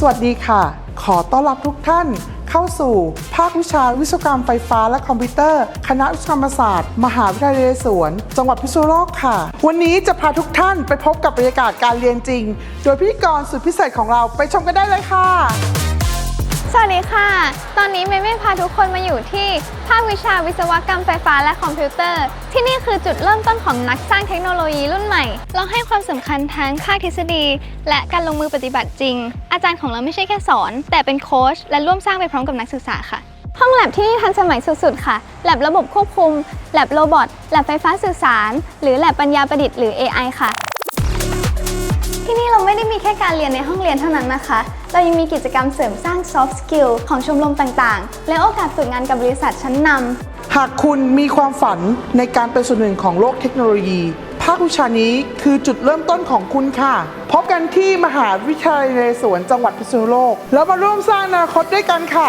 สวัสดีค่ะ ขอต้อนรับทุกท่านเข้าสู่ ภาควิชาวิศวกรรมไฟฟ้าและคอมพิวเตอร์ คณะวิศวกรรมศาสตร์ มหาวิทยาลัยนเรศวร จังหวัดพิษณุโลกค่ะ วันนี้จะพาทุกท่านไปพบกับบรรยากาศการเรียนจริง โดยพิธีกรสุดพิเศษของเราไปชมกันได้เลยค่ะ ดีค่ะ ตอนนี้เมย์ไม่พาทุกคนมาอยู่ที่ภาควิชาวิศวกรรมไฟฟ้าและคอมพิวเตอร์ ที่นี่คือจุดเริ่มต้นของนักสร้างเทคโนโลยีรุ่นใหม่ เราให้ความสำคัญทั้งภาคทฤษฎี และการลงมือปฏิบัติจริง อาจารย์ของเราไม่ใช่แค่สอน แต่เป็นโค้ชและร่วมสร้างไปพร้อมกับนักศึกษาค่ะ ห้องแลบที่นี่ทันสมัยสุดๆ ค่ะแลบระบบควบคุมแลบโรบอทแลบไฟฟ้าสื่อสาร หรือแลบปัญญาประดิษฐ์หรือ AI ค่ะ มีแค่การเรียนในห้องเรียนเท่านั้นนะคะ เรายังมีกิจกรรมเสริมสร้าง soft skill ของชมรมต่างๆ และโอกาสฝึกงานกับบริษัทชั้นนำ หากคุณมีความฝันในการเป็นส่วนหนึ่งของโลกเทคโนโลยี ภาควิชานี้คือจุดเริ่มต้นของคุณค่ะ พบกันที่มหาวิทยาลัยนเรศวรจังหวัดพิษณุโลก แล้วมาร่วมสร้างอนาคตด้วยกันค่ะ